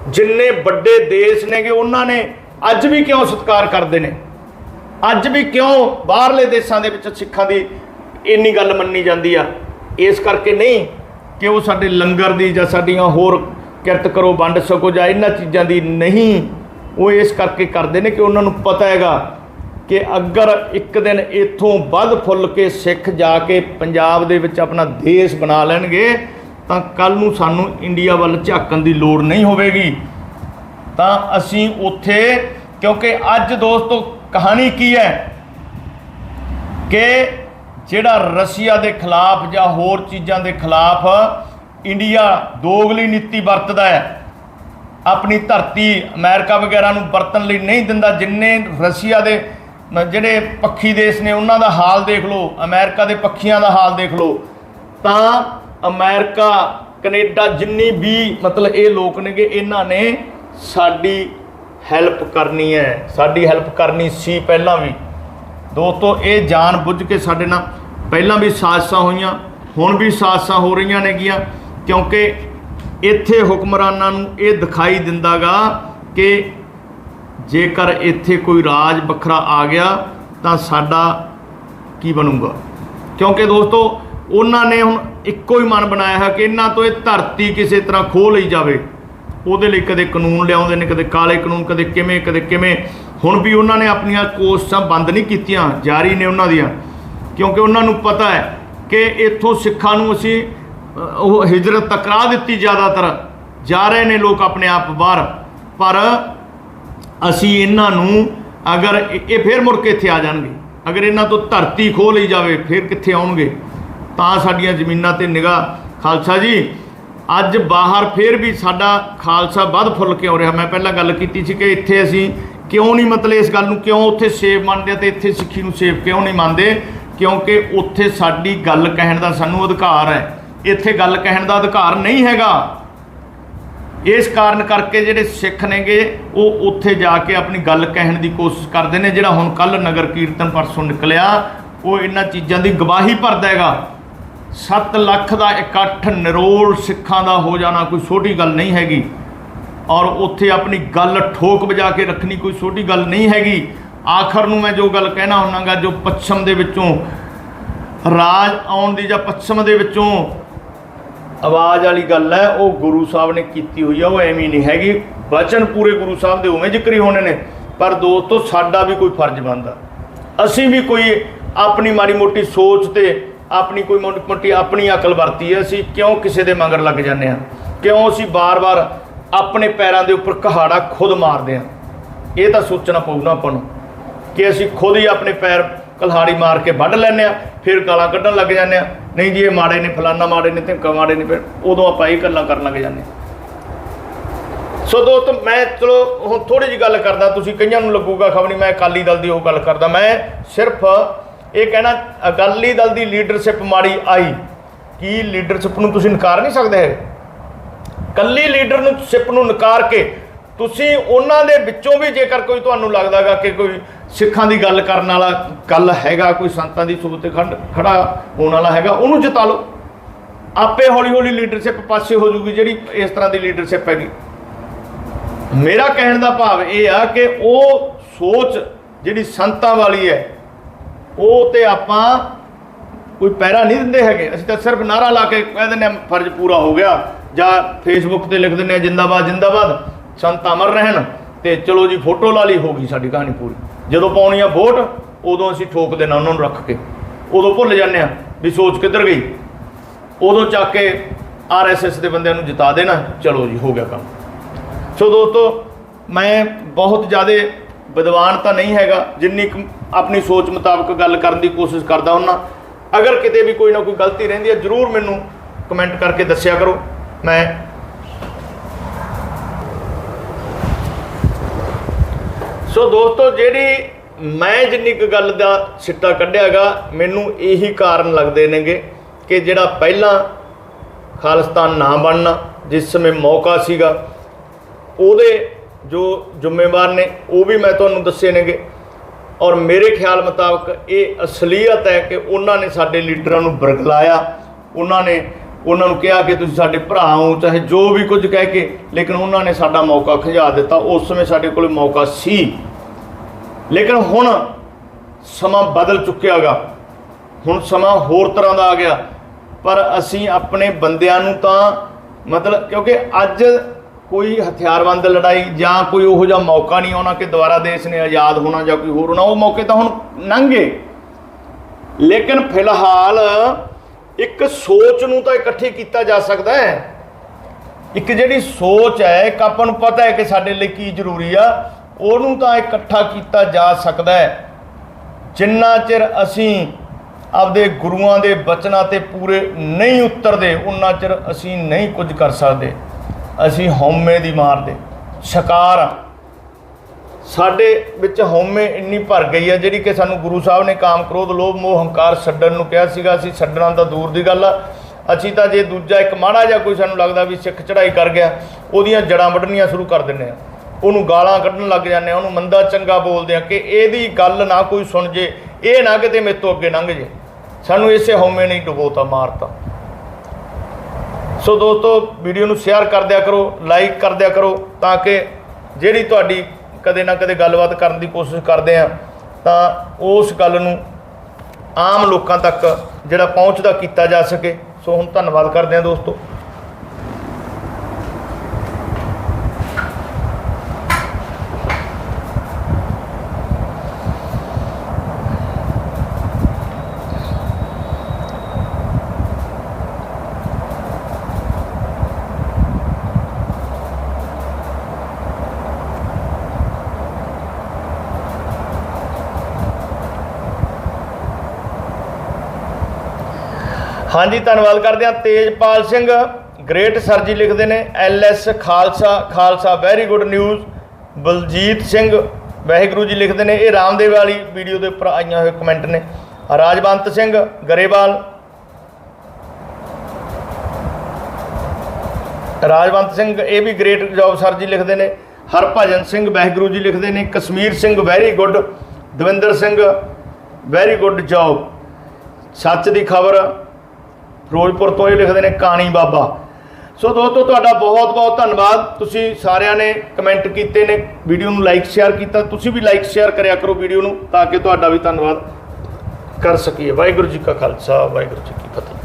Speaker 1: ਜਿੰਨੇ ਵੱਡੇ ਦੇਸ਼ ਨੇਗੇ, ਉਹਨਾਂ ਨੇ ਅੱਜ ਵੀ ਕਿਉਂ ਸਤਿਕਾਰ ਕਰਦੇ ਨੇ? ਅੱਜ ਵੀ ਕਿਉਂ ਬਾਹਰਲੇ ਦੇਸ਼ਾਂ ਦੇ ਵਿੱਚ ਸਿੱਖਾਂ ਦੀ ਇੰਨੀ ਗੱਲ ਮੰਨੀ ਜਾਂਦੀ ਆ? ਇਸ ਕਰਕੇ ਨਹੀਂ ਕਿ ਉਹ ਸਾਡੇ ਲੰਗਰ ਦੀ ਜਾਂ ਸਾਡੀਆਂ ਹੋਰ ਕਿਰਤ ਕਰੋ, ਵੰਡ ਸਕੋ ਜਾਂ ਇਹਨਾਂ ਚੀਜ਼ਾਂ ਦੀ ਨਹੀਂ। ਉਹ ਇਸ ਕਰਕੇ ਕਰਦੇ ਨੇ ਕਿ ਉਹਨਾਂ ਨੂੰ ਪਤਾ ਹੈਗਾ ਕਿ ਅਗਰ ਇੱਕ ਦਿਨ ਇੱਥੋਂ ਵੱਧ ਫੁੱਲ ਕੇ ਸਿੱਖ ਜਾ ਕੇ ਪੰਜਾਬ ਦੇ ਵਿੱਚ ਆਪਣਾ ਦੇਸ਼ ਬਣਾ ਲੈਣਗੇ, ਤਾਂ ਕੱਲ ਨੂੰ ਸਾਨੂੰ ਇੰਡੀਆ ਵੱਲ ਝਾਕਣ ਦੀ ਲੋੜ ਨਹੀਂ ਹੋਵੇਗੀ। ਤਾਂ ਅਸੀਂ ਉੱਥੇ, ਕਿਉਂਕਿ ਅੱਜ ਦੋਸਤੋ ਕਹਾਣੀ ਕੀ ਹੈ? ਕਿ ਜਿਹੜਾ ਰਸ਼ੀਆ ਦੇ ਖਿਲਾਫ ਜਾਂ ਹੋਰ ਚੀਜ਼ਾਂ ਦੇ ਖਿਲਾਫ ਇੰਡੀਆ ਦੋਗਲੀ ਨੀਤੀ ਵਰਤਦਾ ਹੈ। ਆਪਣੀ ਧਰਤੀ ਅਮਰੀਕਾ ਵਗੈਰਾ ਨੂੰ ਵਰਤਣ ਲਈ ਨਹੀਂ ਦਿੰਦਾ, ਜਿੰਨੇ ਰਸ਼ੀਆ ਦੇ ਜਿਹੜੇ ਪੱਖੀ ਦੇਸ਼ ਨੇ, ਉਹਨਾਂ ਦਾ ਹਾਲ ਦੇਖ ਲਓ, ਅਮਰੀਕਾ ਦੇ ਪੱਖੀਆਂ ਦਾ ਹਾਲ ਦੇਖ ਲਓ, ਤਾਂ ਅਮਰੀਕਾ, ਕੈਨੇਡਾ ਜਿੰਨੀ ਵੀ ਮਤਲਬ ਇਹ ਲੋਕ ਨੇਗੇ, ਇਹਨਾਂ ਨੇ ਸਾਡੀ ਹੈਲਪ ਕਰਨੀ ਹੈ, ਸਾਡੀ ਹੈਲਪ ਕਰਨੀ ਸੀ ਪਹਿਲਾਂ ਵੀ। ਦੋਸਤੋ, ਇਹ ਜਾਣ ਬੁੱਝ ਕੇ ਸਾਡੇ ਨਾਲ ਪਹਿਲਾਂ ਵੀ ਸਾਜ਼ਿਸ਼ਾਂ ਹੋਈਆਂ, ਹੁਣ ਵੀ ਸਾਜ਼ਿਸ਼ਾਂ ਹੋ ਰਹੀਆਂ ਨੇਗੀਆਂ, ਕਿਉਂਕਿ ਇੱਥੇ ਹੁਕਮਰਾਨਾਂ ਨੂੰ ਇਹ ਦਿਖਾਈ ਦਿੰਦਾਗਾ ਕਿ ਜੇਕਰ ਇੱਥੇ ਕੋਈ ਰਾਜ ਵੱਖਰਾ ਆ ਗਿਆ, ਤਾਂ ਸਾਡਾ ਕੀ ਬਣੂਗਾ? ਕਿਉਂਕਿ ਦੋਸਤੋ, ਉਹਨਾਂ ਨੇ ਹੁਣ ਇੱਕੋ ਹੀ ਮਨ ਬਣਾਇਆ ਹੈ ਕਿ ਇਹਨਾਂ ਤੋਂ ਇਹ ਧਰਤੀ ਕਿਸੇ ਤਰ੍ਹਾਂ ਖੋਹ ਲਈ ਜਾਵੇ। ਉਹਦੇ ਲਈ ਕਦੇ ਕਾਨੂੰਨ ਲਿਆਉਂਦੇ ਨੇ, ਕਦੇ ਕਾਲੇ ਕਾਨੂੰਨ, ਕਦੇ ਕਿਵੇਂ ਕਦੇ ਕਿਵੇਂ। ਹੁਣ ਵੀ ਉਹਨਾਂ ਨੇ ਆਪਣੀਆਂ ਕੋਸ਼ਿਸ਼ਾਂ ਬੰਦ ਨਹੀਂ ਕੀਤੀਆਂ, ਜਾਰੀ ਨੇ ਉਹਨਾਂ ਦੀਆਂ। ਕਿਉਂਕਿ ਉਹਨਾਂ ਨੂੰ ਪਤਾ ਹੈ ਕਿ ਇੱਥੋਂ ਸਿੱਖਾਂ ਨੂੰ ਅਸੀਂ ਉਹ ਹਿਜਰਤ ਤਕਰਾ ਦਿੱਤੀ ਜ਼ਿਆਦਾਤਰ। ਜਾ ਰਹੇ ਨੇ ਲੋਕ ਆਪਣੇ ਆਪ ਬਾਹਰ। ਪਰ ਅਸੀਂ ਇਹਨਾਂ ਨੂੰ ਅਗਰ ਇਹ ਇਹ ਫੇਰ ਮੁੜ ਕੇ ਇੱਥੇ ਆ ਜਾਣਗੇ। ਅਗਰ ਇਹਨਾਂ ਤੋਂ ਧਰਤੀ ਖੋਹ ਲਈ ਜਾਵੇ, ਫਿਰ ਕਿੱਥੇ ਆਉਣਗੇ? ਤਾਂ ਸਾਡੀਆਂ ਜ਼ਮੀਨਾਂ ਤੇ ਨਿਗਾਹ। ਖਾਲਸਾ ਜੀ, ਅੱਜ ਬਾਹਰ ਫੇਰ ਵੀ ਸਾਡਾ ਖਾਲਸਾ ਵੱਧ ਫੁੱਲ ਕੇ ਹੋ ਰਿਹਾ? ਮੈਂ ਪਹਿਲਾਂ ਗੱਲ ਕੀਤੀ ਸੀ ਕਿ ਇੱਥੇ ਅਸੀਂ ਕਿਉਂ ਨਹੀਂ ਮਤਲਬ ਇਸ ਗੱਲ ਨੂੰ ਕਿਉਂ ਉੱਥੇ ਸੇਵ ਮੰਨਦੇ ਆ ਤੇ ਇੱਥੇ ਸਿੱਖੀ ਨੂੰ ਸੇਵ ਕਿਉਂ ਨਹੀਂ ਮੰਨਦੇ? ਕਿਉਂਕਿ ਉੱਥੇ ਸਾਡੀ ਗੱਲ ਕਹਿਣ ਦਾ ਸਾਨੂੰ ਅਧਿਕਾਰ ਹੈ। ਇੱਥੇ ਗੱਲ ਕਹਿਣ ਦਾ ਅਧਿਕਾਰ ਨਹੀਂ ਹੈਗਾ। ਇਸ ਕਾਰਨ ਕਰਕੇ ਜਿਹੜੇ ਸਿੱਖ ਨੇਗੇ, ਉਹ ਉੱਥੇ ਜਾ ਕੇ ਆਪਣੀ ਗੱਲ ਕਹਿਣ ਦੀ ਕੋਸ਼ਿਸ਼ ਕਰਦੇ ਨੇ, ਜਿਹੜਾ ਹੁਣ ਕੱਲ ਨਗਰ ਕੀਰਤਨ ਪਰਸੋਂ ਨਿਕਲਿਆ, ਉਹ ਇਹਨਾਂ ਚੀਜ਼ਾਂ ਦੀ ਗਵਾਹੀ ਭਰਦਾ ਹੈਗਾ। 7 ਲੱਖ ਦਾ ਇਕੱਠ ਨਿਰੋਲ ਸਿੱਖਾਂ ਦਾ ਹੋ ਜਾਣਾ ਕੋਈ ਛੋਟੀ ਗੱਲ ਨਹੀਂ ਹੈਗੀ। ਔਰ ਉੱਥੇ ਆਪਣੀ ਗੱਲ ਠੋਕ ਵਜਾ ਕੇ ਰੱਖਣੀ ਕੋਈ ਛੋਟੀ ਗੱਲ ਨਹੀਂ ਹੈਗੀ। ਆਖਰ ਨੂੰ ਮੈਂ ਜੋ ਗੱਲ ਕਹਿਣਾ ਹੁੰਨਾਗਾ, ਜੋ ਪੱਛਮ ਦੇ ਵਿੱਚੋਂ ਰਾਜ ਆਉਣ ਦੀ ਜਾਂ ਪੱਛਮ ਦੇ ਵਿੱਚੋਂ ਆਵਾਜ਼ ਵਾਲੀ ਗੱਲ ਹੈ, ਉਹ ਗੁਰੂ ਸਾਹਿਬ ਨੇ ਕੀਤੀ ਹੋਈ ਆ, ਉਹ ਐਵੇਂ ਨਹੀਂ ਹੈਗੀ। ਬਚਨ ਪੂਰੇ ਗੁਰੂ ਸਾਹਿਬ ਦੇ ਉਵੇਂ ਜ਼ਿਕਰੀ ਹੋਣੇ ਨੇ, ਪਰ ਦੋਸਤੋ ਸਾਡਾ ਵੀ ਕੋਈ ਫਰਜ਼ ਬਣਦਾ। ਅਸੀਂ ਵੀ ਕੋਈ ਆਪਣੀ ਮਾੜੀ ਮੋਟੀ ਸੋਚ ਤੇ ਆਪਣੀ ਕੋਈ ਮੋਟੀ ਮੋਟੀ ਆਪਣੀ ਅਕਲ ਵਰਤੀ ਹੈ, ਅਸੀਂ ਕਿਉਂ ਕਿਸੇ ਦੇ ਮਗਰ ਲੱਗ ਜਾਂਦੇ ਹਾਂ? ਕਿਉਂ ਅਸੀਂ ਬਾਰ-ਬਾਰ ਆਪਣੇ ਪੈਰਾਂ ਦੇ ਉੱਪਰ ਕਹਾੜਾ ਖੁਦ ਮਾਰਦੇ ਹਾਂ? ਇਹ ਤਾਂ ਸੋਚਣਾ ਪਊਗਾ ਆਪਾਂ ਨੂੰ ਕਿ ਅਸੀਂ ਖੁਦ ਹੀ ਆਪਣੇ ਪੈਰ ਕਲਹਾੜੀ ਮਾਰ ਕੇ ਵੱਢ ਲੈਂਦੇ ਆ ਫਿਰ ਗਾਲਾਂ ਕੱਢਣ ਲੱਗ ਜਾਂਦੇ ਆ ਨਹੀਂ ਜੀ, ਇਹ ਮਾੜੇ ਨੇ, ਫਲਾਨਾ ਮਾੜੇ ਨੇ ਤੇ ਮਾੜੇ ਨੇ, ਫਿਰ ਉਦੋਂ ਆਪਾਂ ਇਹ ਗੱਲਾਂ ਕਰਨ ਲੱਗ ਜਾਂਦੇ ਸੋ ਦੋਸਤ, ਮੈਂ ਚਲੋ ਹੁਣ ਥੋੜੀ ਜੀ ਗੱਲ ਕਰਦਾ, ਤੁਸੀਂ ਕਈਆਂ ਨੂੰ ਲੱਗੂਗਾ ਖਬਰ ਨਹੀਂ, ਮੈਂ ਅਕਾਲੀ ਦਲ ਦੀ ਉਹ ਗੱਲ ਕਰਦਾ। ਮੈਂ ਸਿਰਫ ਇਹ ਕਹਿਣਾ, ਅਕਾਲੀ ਦਲ ਦੀ ਲੀਡਰਸ਼ਿਪ ਮਾੜੀ ਆਈ, ਕੀ ਲੀਡਰਸ਼ਿਪ ਨੂੰ ਤੁਸੀਂ ਨਕਾਰ ਨਹੀਂ ਸਕਦੇ? ਕੱਲੀ ਲੀਡਰ ਨੂੰ ਸਿਪ ਨੂੰ ਨਕਾਰ ਕੇ, ਤੁਸੀਂ ਉਹਨਾਂ ਦੇ ਵਿੱਚੋਂ ਵੀ ਜੇਕਰ ਕੋਈ ਤੁਹਾਨੂੰ ਲੱਗਦਾਗਾ ਕਿ ਕੋਈ ਸਿੱਖਾਂ ਦੀ ਗੱਲ ਕਰਨ ਵਾਲਾ ਗੱਲ ਹੈਗਾ, ਕੋਈ ਸੰਤਾਂ ਦੀ ਸੂਬਤ ਤੇ ਖੜ- ਖੜਾ ਹੋਣ ਵਾਲਾ ਹੈਗਾ, ਉਹਨੂੰ ਜਿਤਾ ਲਓ। ਆਪੇ ਹੌਲੀ ਹੌਲੀ ਲੀਡਰਸ਼ਿਪ ਪਾਸੇ ਹੋ ਜੂਗੀ ਜਿਹੜੀ ਇਸ ਤਰ੍ਹਾਂ ਦੀ ਲੀਡਰਸ਼ਿਪ ਹੈਗੀ। ਮੇਰਾ ਕਹਿਣ ਦਾ ਭਾਵ ਇਹ ਆ ਕਿ ਉਹ ਸੋਚ ਜਿਹੜੀ ਸੰਤਾਂ ਵਾਲੀ ਹੈ, ਉਹ ਤੇ ਆਪਾਂ ਕੋਈ ਪੈਰਾ ਨਹੀਂ ਦਿੰਦੇ ਹੈਗੇ। ਅਸੀਂ ਤਾਂ ਸਿਰਫ ਨਾਰਾ ਲਾ ਕੇ ਕਹਿ ਦਿੰਦੇ ਹਾਂ, ਫਰਜ਼ ਪੂਰਾ ਹੋ ਗਿਆ। ਜਾਂ ਫੇਸਬੁੱਕ ਤੇ ਲਿਖ ਦਿੰਦੇ ਆ ਜਿੰਦਾਬਾਦ ਜਿੰਦਾਬਾਦ, ਸੰਤ ਅਮਰ ਰਹਿਣ ਤੇ ਚਲੋ ਜੀ, ਫੋਟੋ ਲਾ ਲਈ, ਹੋ ਗਈ ਸਾਡੀ ਕਹਾਣੀ ਪੂਰੀ। ਜਦੋਂ ਪਾਉਣੀ ਆ ਵੋਟ, ਉਦੋਂ ਅਸੀਂ ਠੋਕ ਦੇਣਾ ਉਹਨਾਂ ਨੂੰ ਰੱਖ ਕੇ। ਉਦੋਂ ਭੁੱਲ ਜਾਂਦੇ ਆ ਵੀ ਸੋਚ ਕਿੱਧਰ ਗਈ। ਉਦੋਂ ਚੱਕ ਕੇ ਆਰਐਸਐਸ ਦੇ ਬੰਦਿਆਂ ਨੂੰ ਜਿਤਾ ਦੇਣਾ, ਚਲੋ ਜੀ, ਹੋ ਗਿਆ ਕੰਮ। ਸੋ ਦੋਸਤੋ, ਮੈਂ ਬਹੁਤ ਜ਼ਿਆਦਾ ਵਿਦਵਾਨ ਤਾਂ ਨਹੀਂ ਹੈਗਾ, ਜਿੰਨੀ ਕੁ ਆਪਣੀ ਸੋਚ ਮੁਤਾਬਕ ਗੱਲ ਕਰਨ ਦੀ ਕੋਸ਼ਿਸ਼ ਕਰਦਾ ਹੁੰਨਾ। ਅਗਰ ਕਿਤੇ ਵੀ ਕੋਈ ਨਾ ਕੋਈ ਗਲਤੀ ਰਹਿੰਦੀ ਹੈ ਜਰੂਰ ਮੈਨੂੰ ਕਮੈਂਟ ਕਰਕੇ ਦੱਸਿਆ ਕਰੋ। ਮੈਂ ਸੋ ਦੋਸਤੋ, ਜਿਹੜੀ ਮੈਂ ਜਿੰਨੀ ਕੁ ਗੱਲ ਦਾ ਸਿੱਟਾ ਕੱਢਿਆਗਾ, ਮੈਨੂੰ ਇਹੀ ਕਾਰਨ ਲੱਗਦੇ ਨੇਗੇ ਕਿ ਜਿਹੜਾ ਪਹਿਲਾਂ ਖਾਲਿਸਤਾਨ ਨਾ ਬਣਨਾ, ਜਿਸ ਸਮੇਂ ਮੌਕਾ ਸੀਗਾ, ਉਹਦੇ ਜੋ ਜ਼ਿੰਮੇਵਾਰ ਨੇ, ਉਹ ਵੀ ਮੈਂ ਤੁਹਾਨੂੰ ਦੱਸੇ ਨੇਗੇ। ਔਰ ਮੇਰੇ ਖਿਆਲ ਮੁਤਾਬਕ ਇਹ ਅਸਲੀਅਤ ਹੈ ਕਿ ਉਹਨਾਂ ਨੇ ਸਾਡੇ ਲੀਡਰਾਂ ਨੂੰ ਬਰਗਲਾਇਆ, ਉਹਨਾਂ ਨੇ ਉਹਨਾਂ ਨੂੰ ਕਿਹਾ ਕਿ ਤੁਸੀਂ ਸਾਡੇ ਭਰਾ ਹੋ, ਚਾਹੇ ਜੋ ਵੀ ਕੁਝ ਕਹਿ ਕੇ, ਲੇਕਿਨ ਉਹਨਾਂ ਨੇ ਸਾਡਾ ਮੌਕਾ ਖਿਜਾ ਦਿੱਤਾ। ਉਸ ਸਮੇਂ ਸਾਡੇ ਕੋਲ ਮੌਕਾ ਸੀ। ਲੇਕਿਨ ਹੁਣ ਸਮਾਂ ਬਦਲ ਚੁੱਕਿਆਗਾ ਹੁਣ ਸਮਾਂ ਹੋਰ ਤਰ੍ਹਾਂ ਦਾ ਆ ਗਿਆ। ਪਰ ਅਸੀਂ ਆਪਣੇ ਬੰਦਿਆਂ ਨੂੰ ਤਾਂ ਮਤਲਬ ਕਿਉਂਕਿ ਅੱਜ ਕੋਈ ਹਥਿਆਰਬੰਦ ਲੜਾਈ ਜਾਂ ਕੋਈ ਉਹੋ ਜਿਹਾ ਮੌਕਾ ਨਹੀਂ ਆਉਣਾ ਕਿ ਦੁਬਾਰਾ ਦੇਸ਼ ਨੇ ਆਜ਼ਾਦ ਹੋਣਾ ਜਾਂ ਕੋਈ ਹੋਰ ਹੋਣਾ, ਉਹ ਮੌਕੇ ਤਾਂ ਹੁਣ ਲੰਘੇ। ਲੇਕਿਨ ਫਿਲਹਾਲ ਇੱਕ ਸੋਚ ਨੂੰ ਤਾਂ ਇਕੱਠੀ ਕੀਤਾ ਜਾ ਸਕਦਾ ਹੈ। ਇੱਕ ਜਿਹੜੀ ਸੋਚ ਹੈ, ਇੱਕ ਆਪਾਂ ਨੂੰ ਪਤਾ ਹੈ ਕਿ ਸਾਡੇ ਲਈ ਕੀ ਜ਼ਰੂਰੀ ਆ, ਉਹਨੂੰ ਤਾਂ ਇਕੱਠਾ ਕੀਤਾ ਜਾ ਸਕਦਾ ਹੈ। ਜਿੰਨਾ ਚਿਰ ਅਸੀਂ ਆਪਦੇ ਗੁਰੂਆਂ ਦੇ ਬਚਨਾਂ ਤੇ ਪੂਰੇ ਨਹੀਂ ਉਤਰਦੇ, ਉਨਾ ਚਿਰ ਅਸੀਂ ਨਹੀਂ ਕੁਝ ਕਰ ਸਕਦੇ। ਅਸੀਂ ਹਉਮੈ ਦੀ ਮਾਰ ਦੇ, ਸ਼ਿਕਾਰ ਆ। ਸਾਡੇ ਵਿੱਚ ਹਉਮੈ ਇੰਨੀ ਭਰ ਗਈ ਹੈ ਜਿਹੜੀ ਕਿ ਸਾਨੂੰ ਗੁਰੂ ਸਾਹਿਬ ਨੇ ਕਾਮ ਕ੍ਰੋਧ, ਲੋਭ, ਮੋਹ, ਹੰਕਾਰ ਛੱਡਣ ਨੂੰ ਕਿਹਾ ਸੀਗਾ, ਅਸੀਂ ਛੱਡਣਾ ਤਾਂ ਦੂਰ ਦੀ ਗੱਲ ਆ। ਅਸੀਂ ਤਾਂ ਜੇ ਦੂਜਾ ਇੱਕ ਮਾੜਾ ਜਿਹਾ ਕੋਈ ਸਾਨੂੰ ਲੱਗਦਾ ਵੀ ਸਿੱਖ ਚੜਾਈ ਕਰ ਗਿਆ, ਉਹਦੀਆਂ ਜੜਾਂ ਵੱਢਣੀਆਂ ਸ਼ੁਰੂ ਕਰ ਦਿੰਦੇ ਆ। ਉਹਨੂੰ ਗਾਲਾਂ ਕੱਢਣ ਲੱਗ ਜਾਂਦੇ ਆ, ਉਹਨੂੰ ਮੰਦਾ ਚੰਗਾ ਬੋਲਦੇ ਆ ਕਿ ਇਹਦੀ ਗੱਲ ਨਾ ਕੋਈ ਸੁਣ ਜੇ, ਇਹ ਨਾ ਕਿਤੇ ਮੇਰੇ ਤੋਂ ਅੱਗੇ ਲੰਘ ਜੇ। ਸਾਨੂੰ ਇਸੇ ਹਉਮੈ ਨਹੀਂ ਡੁਬੋਤਾ, ਮਾਰਤਾ। ਸੋ ਦੋਸਤੋ, ਵੀਡੀਓ ਨੂੰ ਸ਼ੇਅਰ ਕਰ ਦਿਆ ਕਰੋ, ਲਾਈਕ ਕਰ ਦਿਆ ਕਰੋ, ਤਾਂ ਕਿ ਜਿਹੜੀ ਤੁਹਾਡੀ ਕਦੇ ਨਾ ਕਦੇ ਗੱਲਬਾਤ ਕਰਨ ਦੀ ਕੋਸ਼ਿਸ਼ ਕਰਦੇ ਆ ਤਾਂ ਉਸ ਗੱਲ ਨੂੰ ਆਮ ਲੋਕਾਂ ਤੱਕ ਜਿਹੜਾ ਪਹੁੰਚਦਾ ਕੀਤਾ ਜਾ ਸਕੇ। ਸੋ ਹੁਣ ਧੰਨਵਾਦ ਕਰਦੇ ਆ ਦੋਸਤੋ। ਹਾਂਜੀ, ਧੰਨਵਾਦ ਕਰਦੇ ਹਾਂ ਤੇਜਪਾਲ ਸਿੰਘ। ਗ੍ਰੇਟ ਸਰ ਜੀ ਲਿਖਦੇ ਨੇ L S Khalsa Khalsa very good news Baljeet Singh Waheguru ji ਲਿਖਦੇ ਨੇ, ਇਹ ਰਾਮਦੇਵ ਵਾਲੀ ਵੀਡੀਓ ਦੇ ਉੱਪਰ ਆਈਆਂ ਹੋਏ ਕਮੈਂਟ ਨੇ। ਰਾਜਵੰਤ ਸਿੰਘ ਗਰੇਵਾਲ। ਰਾਜਵੰਤ ਸਿੰਘ, ਇਹ ਵੀ ਗ੍ਰੇਟ ਜੌਬ ਸਰ ਜੀ ਲਿਖਦੇ ਨੇ। ਹਰਭਜਨ ਸਿੰਘ ਵਾਹਿਗੁਰੂ ਜੀ ਲਿਖਦੇ ਨੇ। Kashmir Singh very good Davinder Singh very good job ਸੱਚ ਦੀ ਖਬਰ ਫਿਰੋਜ਼ਪੁਰ ਤੋਂ ਇਹ ਲਿਖਦੇ ਨੇ ਕਾਣੀ ਬਾਬਾ। ਸੋ ਦੋਸਤੋ, ਤੁਹਾਡਾ ਬਹੁਤ ਬਹੁਤ ਧੰਨਵਾਦ। ਤੁਸੀਂ ਸਾਰਿਆਂ ਨੇ ਕਮੈਂਟ ਕੀਤੇ ਨੇ ਵੀਡੀਓ ਨੂੰ ਲਾਈਕ ਸ਼ੇਅਰ ਕੀਤਾ। ਤੁਸੀਂ ਵੀ ਲਾਈਕ ਸ਼ੇਅਰ ਕਰਿਆ ਕਰੋ ਵੀਡੀਓ ਨੂੰ, ਤਾਂ ਕਿ ਤੁਹਾਡਾ ਵੀ ਧੰਨਵਾਦ ਕਰ ਸਕੀਏ। ਵਾਹਿਗੁਰੂ ਜੀ ਕਾ ਖਾਲਸਾ, ਵਾਹਿਗੁਰੂ ਜੀ ਕੀ ਫਤਿਹ।